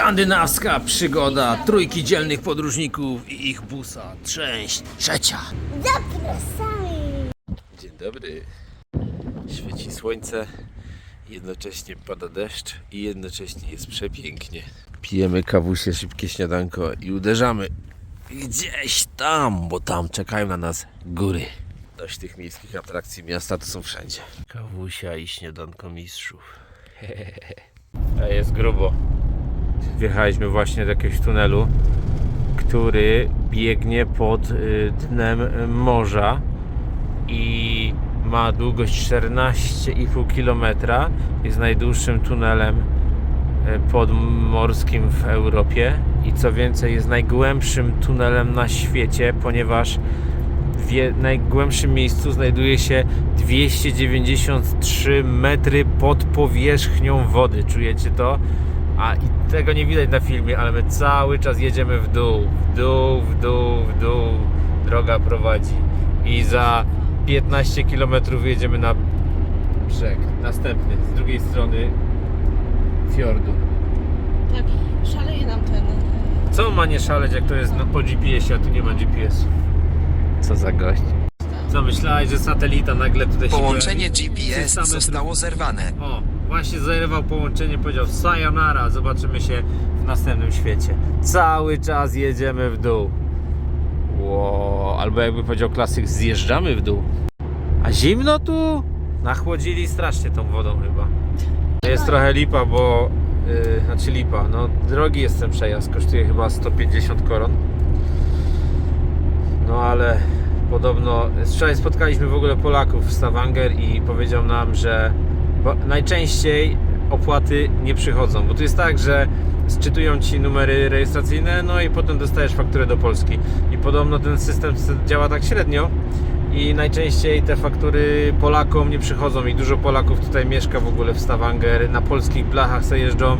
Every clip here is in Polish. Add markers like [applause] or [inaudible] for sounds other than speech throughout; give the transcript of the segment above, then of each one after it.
Skandynawska przygoda trójki dzielnych podróżników i ich busa. Część trzecia. Zapraszamy! Dzień dobry. Świeci słońce, jednocześnie pada deszcz i jednocześnie jest przepięknie. Pijemy kawusie, szybkie śniadanko i uderzamy gdzieś tam, bo tam czekają na nas góry. Dość tych miejskich atrakcji miasta to są wszędzie. Kawusia i śniadanko mistrzów. [laughs] A jest grubo. Wjechaliśmy właśnie do jakiegoś tunelu, który biegnie pod y, dnem y, morza i ma długość 14,5 km. Jest najdłuższym tunelem y, podmorskim w Europie i co więcej jest najgłębszym tunelem na świecie, ponieważ w najgłębszym miejscu znajduje się 293 metry pod powierzchnią wody. Czujecie to? A i tego nie widać na filmie, ale my cały czas jedziemy w dół, w dół, w dół, w dół. Droga prowadzi. I za 15 km jedziemy na brzeg. Następny, z drugiej strony fiordu. Tak, szaleje nam ten. Co ma nie szaleć, jak to jest no, po GPS-ie, a tu nie ma GPS-u? Co za gość. Co myślałeś, że satelita nagle tutaj się Połączenie? GPS zostało zerwane. O, właśnie zerwał połączenie, powiedział sayonara, zobaczymy się w następnym świecie. Cały czas jedziemy w dół. Wow, albo jakby powiedział klasyk, zjeżdżamy w dół. A zimno tu? Nachłodzili strasznie tą wodą chyba. Jest trochę lipa, bo... Yy, znaczy lipa, no drogi jest ten przejazd, kosztuje chyba 150 koron. No ale podobno wczoraj spotkaliśmy w ogóle Polaków w Stavanger i powiedział nam, że bo najczęściej opłaty nie przychodzą, bo tu jest tak, że sczytują ci numery rejestracyjne, no i potem dostajesz fakturę do Polski. I podobno ten system działa tak średnio i najczęściej te faktury Polakom nie przychodzą i dużo Polaków tutaj mieszka w ogóle w Stavanger, na polskich blachach sobie jeżdżą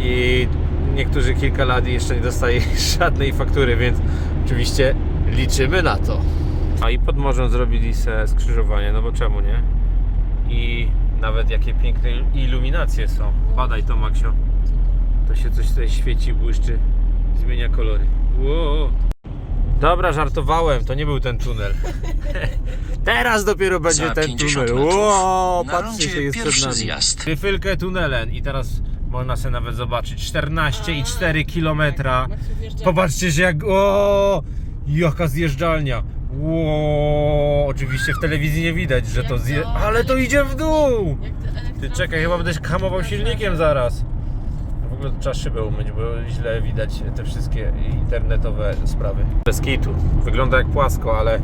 i niektórzy kilka lat i jeszcze nie dostaje [laughs] żadnej faktury, więc oczywiście liczymy na to. A i pod morzem zrobili se skrzyżowanie, no bo czemu nie? I nawet jakie piękne iluminacje są. Badaj to, Maksio. To się coś tutaj świeci, błyszczy, zmienia kolory. Wow. Dobra, żartowałem, to nie był ten tunel. [laughs] Teraz dopiero będzie Za ten 50 tunel. metrów Wow, na patrzcie, się jest przed pierwszy nami. zjazd. Wyfylkę tunelem i teraz można sobie nawet zobaczyć 14,4 km. Popatrzcie się jak. O! Jaka zjeżdżalnia! Ło! Oczywiście w telewizji nie widać, że to zje... Ale to idzie w dół! Ty czekaj, chyba będziesz hamował silnikiem zaraz. W ogóle trzeba szybę umyć, bo źle widać te wszystkie internetowe sprawy. Bez kitu. Wygląda jak płasko, ale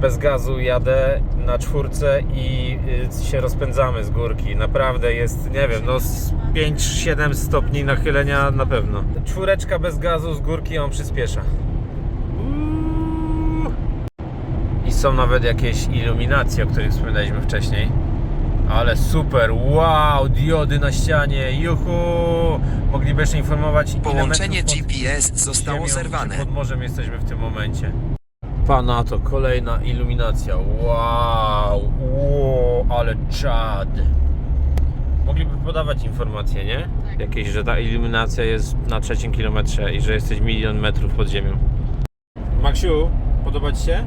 bez gazu jadę na czwórce i y, się rozpędzamy z górki. Naprawdę jest, nie wiem, no z 5-7 stopni nachylenia na pewno. Czwóreczka bez gazu z górki on przyspiesza. Uuu. I są nawet jakieś iluminacje, o których wspominaliśmy wcześniej. Ale super, wow, diody na ścianie, juhu! Mogliby jeszcze informować Połączenie GPS zostało ziemią, zerwane. Pod morzem jesteśmy w tym momencie. Pana to kolejna iluminacja. Wow, wow ale czad. Mogliby podawać informacje, nie? Tak. Jakieś, że ta iluminacja jest na trzecim kilometrze i że jesteś milion metrów pod ziemią. Maksiu, podoba Ci się?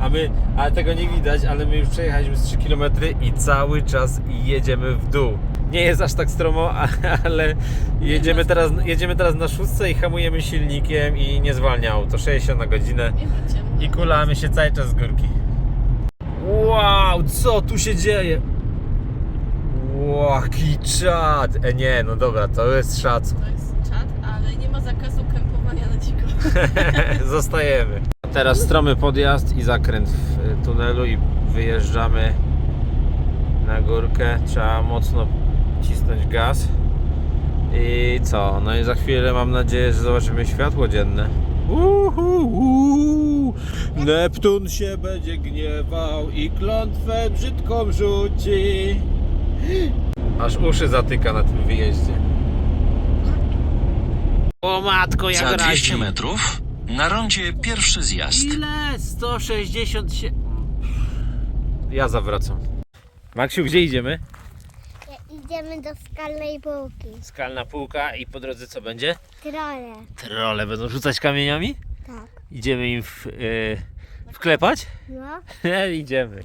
A my, ale tego nie widać, ale my już przejechaliśmy z 3 km i cały czas jedziemy w dół. Nie jest aż tak stromo, ale jedziemy teraz, jedziemy teraz na szóstce i hamujemy silnikiem i nie zwalnia auto 60 na godzinę i kulamy się cały czas z górki. Wow, co tu się dzieje? Łaki czad! E nie, no dobra, to jest szacun. To jest czat, ale nie ma zakazu dziko. [laughs] Zostajemy. Teraz stromy podjazd i zakręt w y, tunelu i wyjeżdżamy na górkę. Trzeba mocno cisnąć gaz. I co? No i za chwilę mam nadzieję, że zobaczymy światło dzienne. Uhu, Neptun się będzie gniewał i klątwę brzydką rzuci. Aż uszy zatyka na tym wyjeździe. O matko, jak Za 200 razi. metrów na rondzie pierwszy zjazd. Ile? 167. Ja zawracam. Maksiu, gdzie idziemy? Idziemy do skalnej półki. Skalna półka i po drodze co będzie? Trole. Trole będą rzucać kamieniami? Tak. Idziemy im w, yy, wklepać? No. [laughs] Idziemy.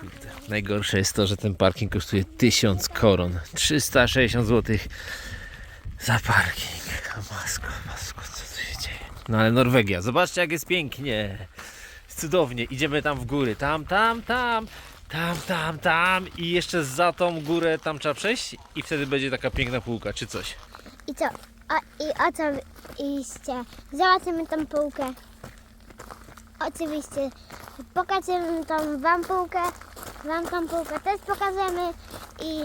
Kurde. Najgorsze jest to, że ten parking kosztuje 1000 koron. 360 zł za parking. O Masko, masko, co tu się dzieje? No ale Norwegia, zobaczcie jak jest pięknie. Jest Cudownie. Idziemy tam w góry. Tam, tam, tam. Tam, tam, tam. I jeszcze za tą górę tam trzeba przejść i wtedy będzie taka piękna półka, czy coś. I co? A, I o co iście? Zobaczymy tą półkę. Oczywiście. Pokażemy tą wam półkę. Wam tą półkę też pokażemy i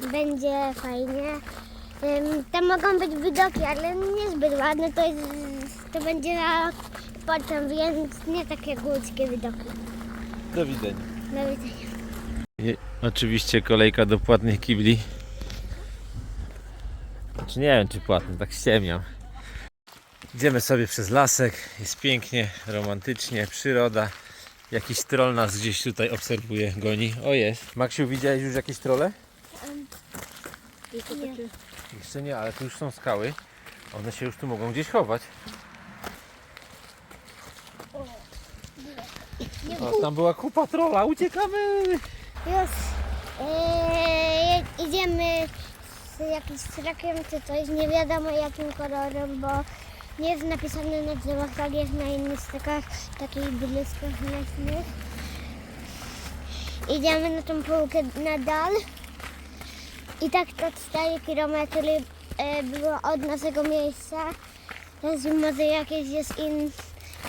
będzie fajnie. Tam mogą być widoki, ale niezbyt ładne. To, jest, to będzie na potem, więc nie takie górskie widoki. Do widzenia. Do widzenia. I oczywiście kolejka do płatnych kibli. Znaczy nie wiem czy płatny, tak ściemniam. Idziemy sobie przez lasek, jest pięknie, romantycznie, przyroda. Jakiś troll nas gdzieś tutaj obserwuje, goni. O jest. Maksiu, widziałeś już jakieś trole? Jeszcze nie, ale tu już są skały. One się już tu mogą gdzieś chować. O, tam była kupa trola, uciekamy! Już eee, idziemy z jakimś strakiem czy coś, nie wiadomo jakim kolorem, bo nie jest napisane na drzewach, tak jest na innych strakach, takich błyskach leśnych. Idziemy na tą półkę na dal i tak to 4 km e, było od naszego miejsca. Teraz może jakieś jest in,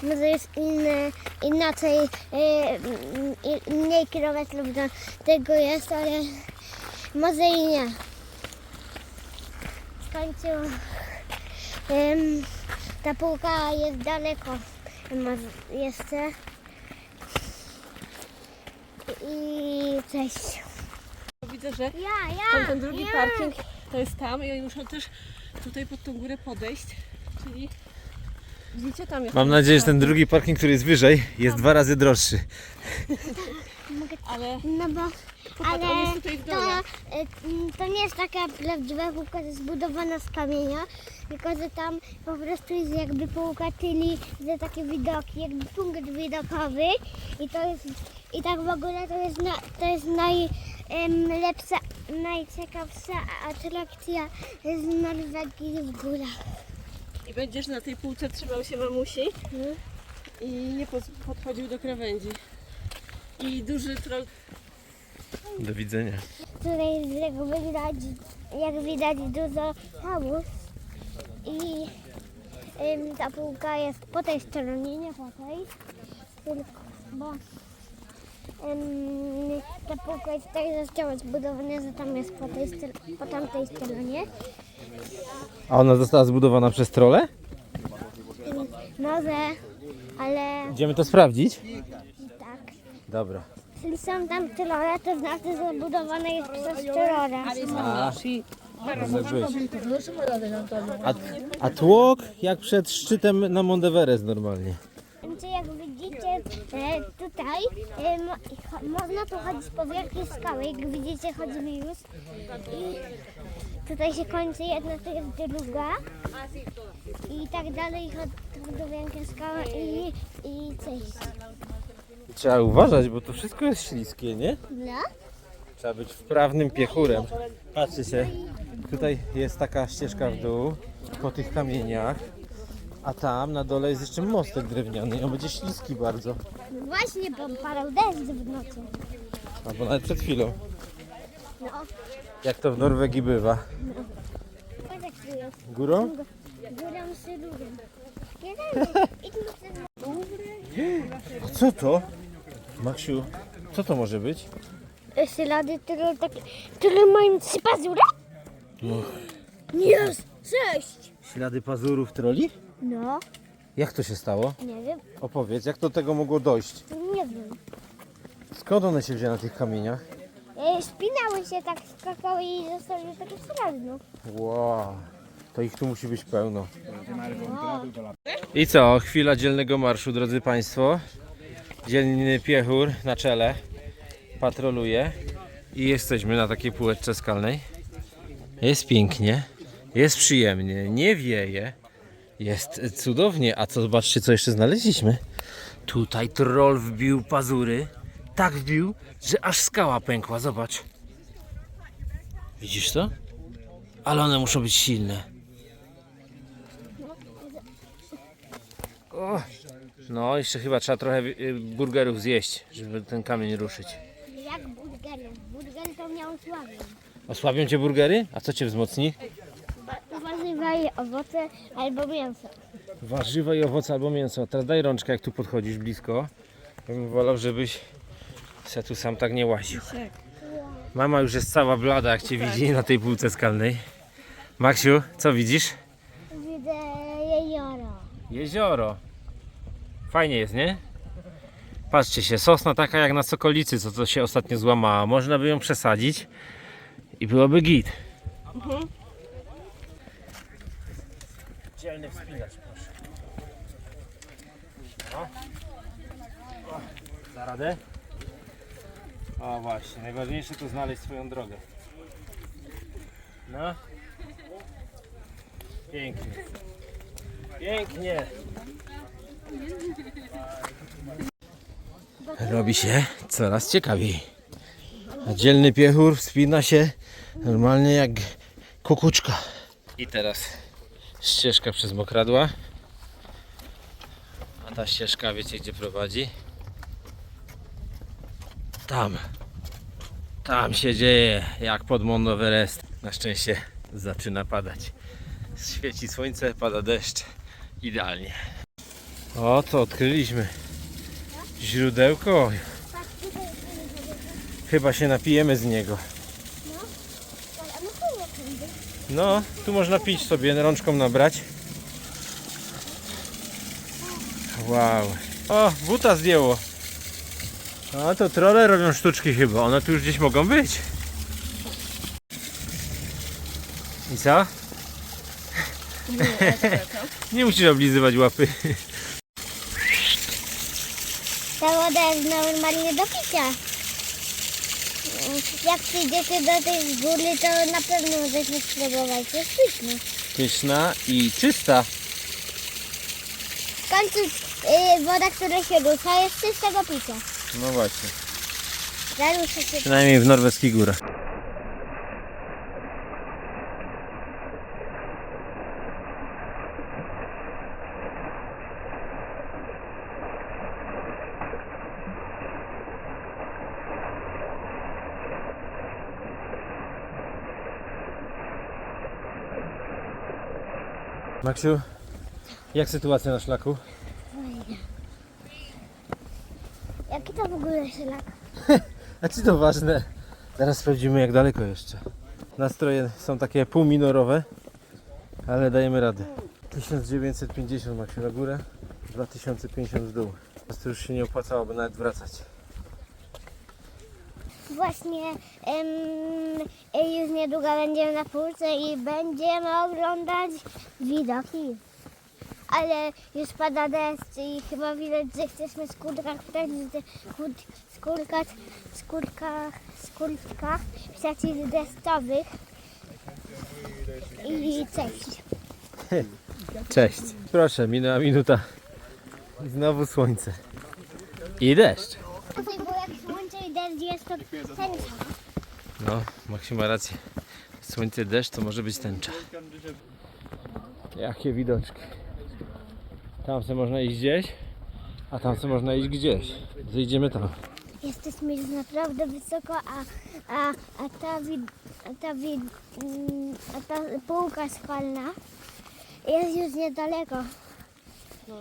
może jest inne, inaczej, e, mniej kilometrów do tego jest, ale może i nie. Skończył. Ta półka jest daleko jeszcze. I cześć. Widzę, że Ja, tam ja. ten drugi ja. parking to jest tam i oni muszą też tutaj pod tą górę podejść. Czyli widzicie tam jest. Mam nadzieję, że ten drugi parking, który jest wyżej, jest dwa razy droższy. Ale No bo popatrz, on jest tutaj w to, dole. e, m, to nie jest taka prawdziwa półka, to jest zbudowana z kamienia, tylko że tam po prostu jest jakby półka, czyli że takie widoki, jakby punkt widokowy i to jest, i tak w ogóle to jest, na, to jest najlepsza, najciekawsza atrakcja z Norwegii w górach. I będziesz na tej półce trzymał się mamusi i nie pod- podchodził do krawędzi. I duży troll Do widzenia. Tutaj jest, jak widać, jak widać dużo hałus i ym, ta półka jest po tej stronie, nie po tej, tylko bo ta półka jest tak została zbudowana, że tam jest po, tej, str- po tamtej stronie. A ona została zbudowana przez trole? Może, ale Idziemy to sprawdzić? tak. Dobra. Jeśli są tam tylore, to znaczy, że budowana jest przez tylora. Może być. A, a tłok jak przed szczytem na Mount Everest normalnie. Więc jak widzicie e, tutaj e, mo, cho, można tu chodzić po wielkiej skale. Jak widzicie chodzimy już. I tutaj się kończy jedna, to jest druga. I tak dalej chodzi do wielkiej skały i, i cześć. Trzeba uważać, bo to wszystko jest śliskie, nie? No. Trzeba być wprawnym piechurem. Patrzcie się, tutaj jest taka ścieżka w dół, po tych kamieniach. A tam na dole jest jeszcze mostek drewniany i on będzie śliski bardzo. no właśnie, bo padał deszcz w nocy. Albo nawet przed chwilą. No. Jak to w Norwegii bywa. Patrz jak tu jest. Górą? Górą syrurem. Nie wiem, idźmy przez A co to? Maksiu, co to może być? Ślady, które, takie, które mają trzy pazury? Jest! Sześć! Ślady pazurów troli? No, Jak to się stało? nie wiem, Opowiedz, jak do tego mogło dojść? nie wiem. Skąd one się wzięły na tych kamieniach? E, Spinały się tak, skakały i zostały takie no. Wow, to ich tu musi być pełno. I co, chwila dzielnego marszu, drodzy Państwo. Dzielny piechur na czele. patroluje i jesteśmy na takiej półeczce skalnej. Jest pięknie, jest przyjemnie, nie wieje, jest cudownie. A co, zobaczcie, co jeszcze znaleźliśmy. Tutaj troll wbił pazury, tak wbił, że aż skała pękła, zobacz. Widzisz to? Ale one muszą być silne. O, no, jeszcze chyba trzeba trochę y, burgerów zjeść, żeby ten kamień ruszyć. Jak burgery. Burger to miał sławę. Osłabią cię burgery? A co cię wzmocni? Warzywa i owoce albo mięso. Warzywa i owoce albo mięso. Teraz daj rączkę, jak tu podchodzisz blisko. Ja bym wolał, żebyś se tu sam tak nie łaził. Mama już jest cała blada, jak cię widzi na tej półce skalnej. Maksiu, co widzisz? Widzę jezioro. Jezioro. Fajnie jest, nie? Patrzcie się, sosna taka jak na Sokolicy, co to się ostatnio złamała. Można by ją przesadzić i byłoby git. Dzielny wspinacz, proszę. No. O, da radę? O właśnie, najważniejsze to znaleźć swoją drogę. No. Pięknie. Pięknie. Robi się coraz ciekawiej. A dzielny piechur wspina się normalnie jak kukuczka. I teraz ścieżka przez mokradła. A ta ścieżka wiecie gdzie prowadzi? Tam. Tam się dzieje jak pod Mount Everest. Na szczęście zaczyna padać. Świeci słońce, pada deszcz. Idealnie. O, to odkryliśmy. Źródełko. Chyba się napijemy z niego. Ale no to nie tędy. No, tu można pić sobie, rączką nabrać. Wow. O, buta zdjęło. A to trolle robią sztuczki chyba. One tu już gdzieś mogą być. I co? [laughs] Nie musisz oblizywać łapy. Ta woda jest normalnie do picia. Jak przyjdziecie do tej góry, to na pewno możecie spróbować. Jest pyszne. Pyszna i czysta. W końcu y, woda, która się rusza, jest czystego picia. No właśnie. Zarusza się. Przynajmniej w norweskich górach. Maksiu, jak sytuacja na szlaku? Jaki to w ogóle szlak? [laughs] A czy to ważne? Zaraz sprawdzimy jak daleko jeszcze. Nastroje są takie półminorowe, ale dajemy radę. 1950 Maksiu na górę, 2050 w dół. Teraz to już się nie opłacałoby nawet wracać. Właśnie y, już niedługo będziemy na półce i będziemy oglądać widoki. Ale już pada deszcz i chyba widać, że jesteśmy w skórkach, przeciw- skór- skórkach, skórkach, skórkach przeciwdeszczowych. I cześć. Cześć. Proszę, minęła minuta. Znowu słońce. I deszcz. Deszcz jest to tęcza. No, Maksiu ma rację. Słońce, deszcz to może być tęcza. Jakie widoczki. Tam se można iść gdzieś, a tam se można iść gdzieś. Zejdziemy tam. Jesteśmy już naprawdę wysoko, a, a, a, ta, wid, a, ta, wid, mm, a ta półka skalna jest już niedaleko. No.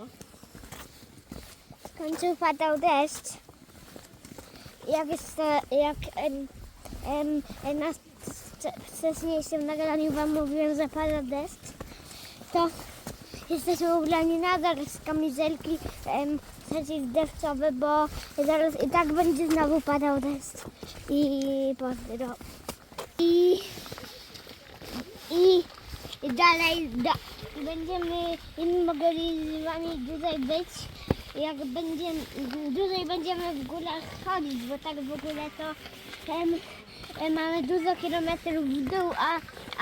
Skończył padał deszcz. Jak, jest, jak em, em, na wcze- wcześniejszym nagraniu Wam mówiłem, że pada deszcz, to jesteśmy ubrani nadal z kamizelki em, przeciwdeszczowe, bo zaraz i tak będzie znowu padał deszcz. I pozdro. I, i, i dalej da, będziemy mogli z Wami tutaj być jak będziemy, dłużej będziemy w górach chodzić, bo tak w ogóle to em, mamy dużo kilometrów w dół, a,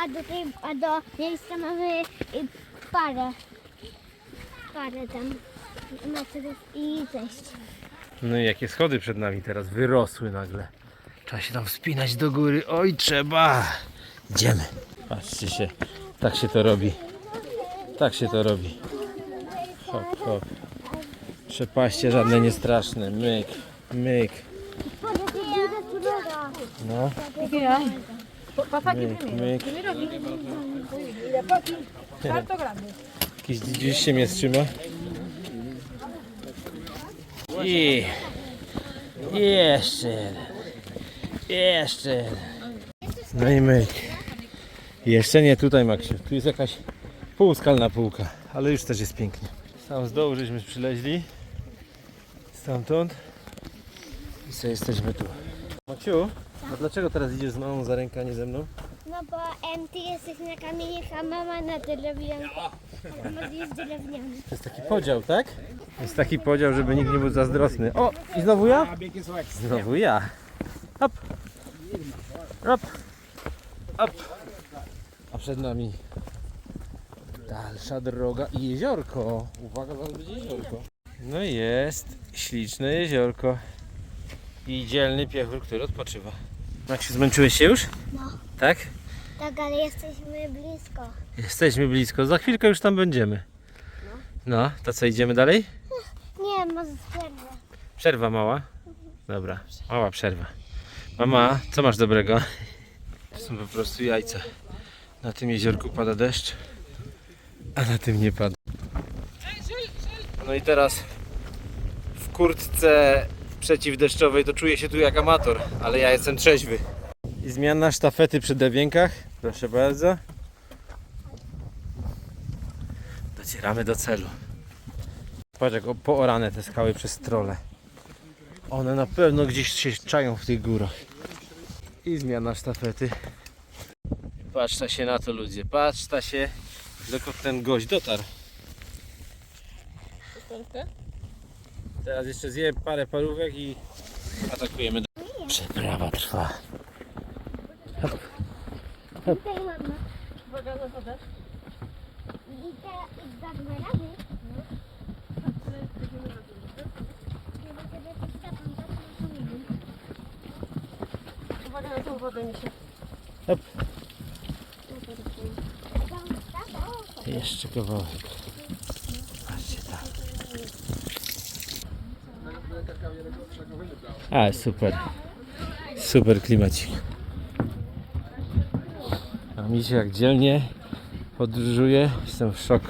a, do, tej, a do miejsca mamy y, parę, parę tam metrów i zejść. No i jakie schody przed nami teraz wyrosły nagle. Trzeba się tam wspinać do góry. Oj, trzeba! Idziemy. Patrzcie się, tak się to robi. Tak się to robi. Hop, hop. Przepaście żadne niestraszne. Myk, myk. No, myk, myk. Jakiś gdzieś się mnie trzyma. I jeszcze jeden. Jeszcze jeden. No i myk. Jeszcze nie tutaj, Maksiu. Tu jest jakaś półskalna półka, ale już też jest pięknie. Tam z dołu żeśmy przyleźli. Stamtąd. I sobie jesteśmy tu. Maksiu, a dlaczego teraz idziesz z mamą za rękę, a nie ze mną? No bo em, ty jesteś na kamieniach, a mama na drewnianych. A mama jest drewniany. To jest taki podział, tak? Jest taki podział, żeby nikt nie był zazdrosny. O, i znowu ja? Znowu ja. Hop. Hop. Hop. A przed nami dalsza droga i jeziorko. Uwaga, zaraz będzie jeziorko. No i jest śliczne jeziorko. I dzielny piechur, który odpoczywa. Maksiu, zmęczyłeś się już? No. Tak? Tak, ale jesteśmy blisko. Jesteśmy blisko. Za chwilkę już tam będziemy. No, to co, idziemy dalej? Nie, może przerwę. Przerwa mała. Dobra, mała przerwa. Mama, co masz dobrego? To są po prostu jajca. Na tym jeziorku pada deszcz, a na tym nie pada. No i teraz w kurtce przeciwdeszczowej to czuję się tu jak amator, ale ja jestem trzeźwy. I zmiana sztafety przy dewienkach. Proszę bardzo. Docieramy do celu. Patrz jak poorane te skały przez trole. One na pewno gdzieś się czają w tych górach. I zmiana sztafety. Patrzcie się na to ludzie, patrzcie się dokąd ten gość dotarł. Teraz jeszcze zje parę parówek i atakujemy. Przeprawa trwa. Tutaj mama. Uwaga na wodę. I te i za dwa razy. Uwaga na tą wodę mi się. Jeszcze kawałek. Patrzcie tam. A, super. Super klimacik. A mi się jak dzielnie podróżuje. Jestem w szoku.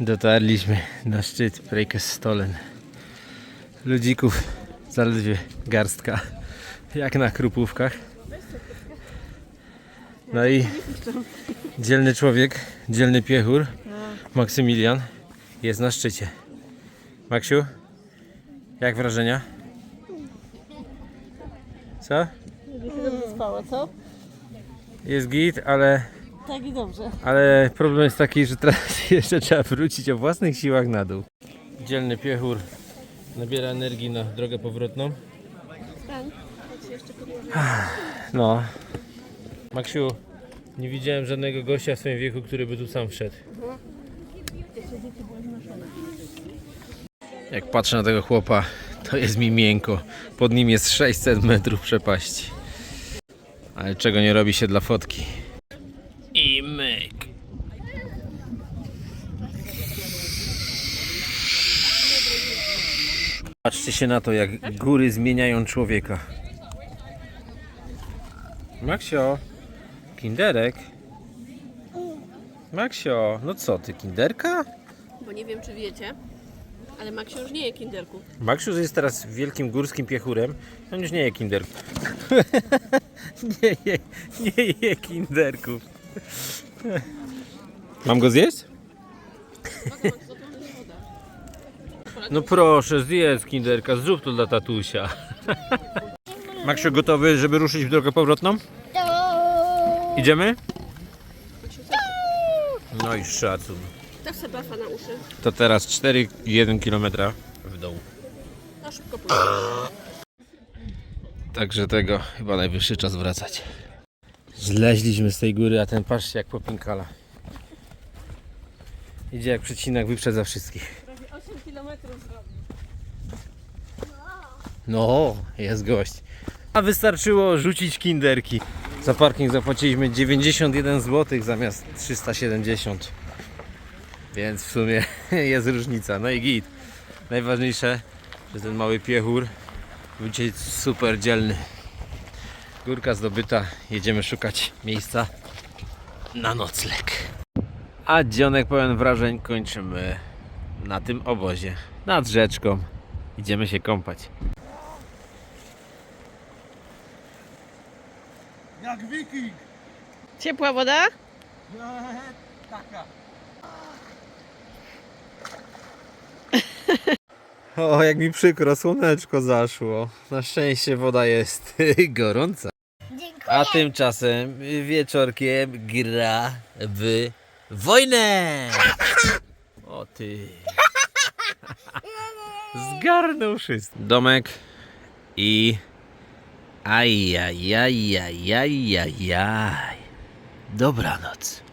Dotarliśmy na szczyt Stolen. Ludzików zaledwie garstka. Jak na krupówkach. No i dzielny człowiek, dzielny piechur, Maksymilian jest na szczycie. Maksiu, jak wrażenia? Co? Dobrze spała, co? Jest git, ale, Tak i dobrze. ale problem jest taki, że teraz [laughs] jeszcze trzeba wrócić o własnych siłach na dół. Dzielny piechur nabiera energii na drogę powrotną. Podłożę. No. Maksiu, nie widziałem żadnego gościa w swoim wieku, który by tu sam wszedł. Jak patrzę na tego chłopa, to jest mi miękko. Pod nim jest 600 metrów przepaści. Ale czego nie robi się dla fotki. I myk. Patrzcie się na to, jak góry zmieniają człowieka. Maksio, kinderek. Maksio, no co ty, kinderka? Bo nie wiem, czy wiecie, ale Maksiu już nie je kinderku. Maksiu jest teraz wielkim górskim piechurem. On już nie je kinderków. [laughs] nie, je, nie je kinderków. Mam go zjeść? No proszę, zjedz kinderka, zrób to dla tatusia. Maksiu, gotowy, żeby ruszyć w drogę powrotną? Idziemy? No i szacun. Sobie bafa na uszy. To teraz 4,1 km w dołu. Na szybko pójdę. Także tego chyba najwyższy czas wracać. Zleźliśmy z tej góry, a ten patrzcie jak popinkala. Idzie jak przecinak, wyprzedza wszystkich. Prawie 8 km zrobił. No, jest gość. A wystarczyło rzucić kinderki. Za parking zapłaciliśmy 91 zł zamiast 370. Więc w sumie [laughs] jest różnica. No i git. Najważniejsze, że ten mały piechur był dzisiaj super dzielny. Górka zdobyta. Jedziemy szukać miejsca na nocleg. A dzionek pełen wrażeń kończymy na tym obozie. Nad rzeczką. Idziemy się kąpać. Jak wiking! Ciepła woda? Taka. O, jak mi przykro, słoneczko zaszło. Na szczęście woda jest [laughs] gorąca. Dziękuję. A tymczasem wieczorkiem gra w wojnę. O ty. [laughs] Zgarnął wszystko. Domek i ajajajajajajaj. Dobranoc.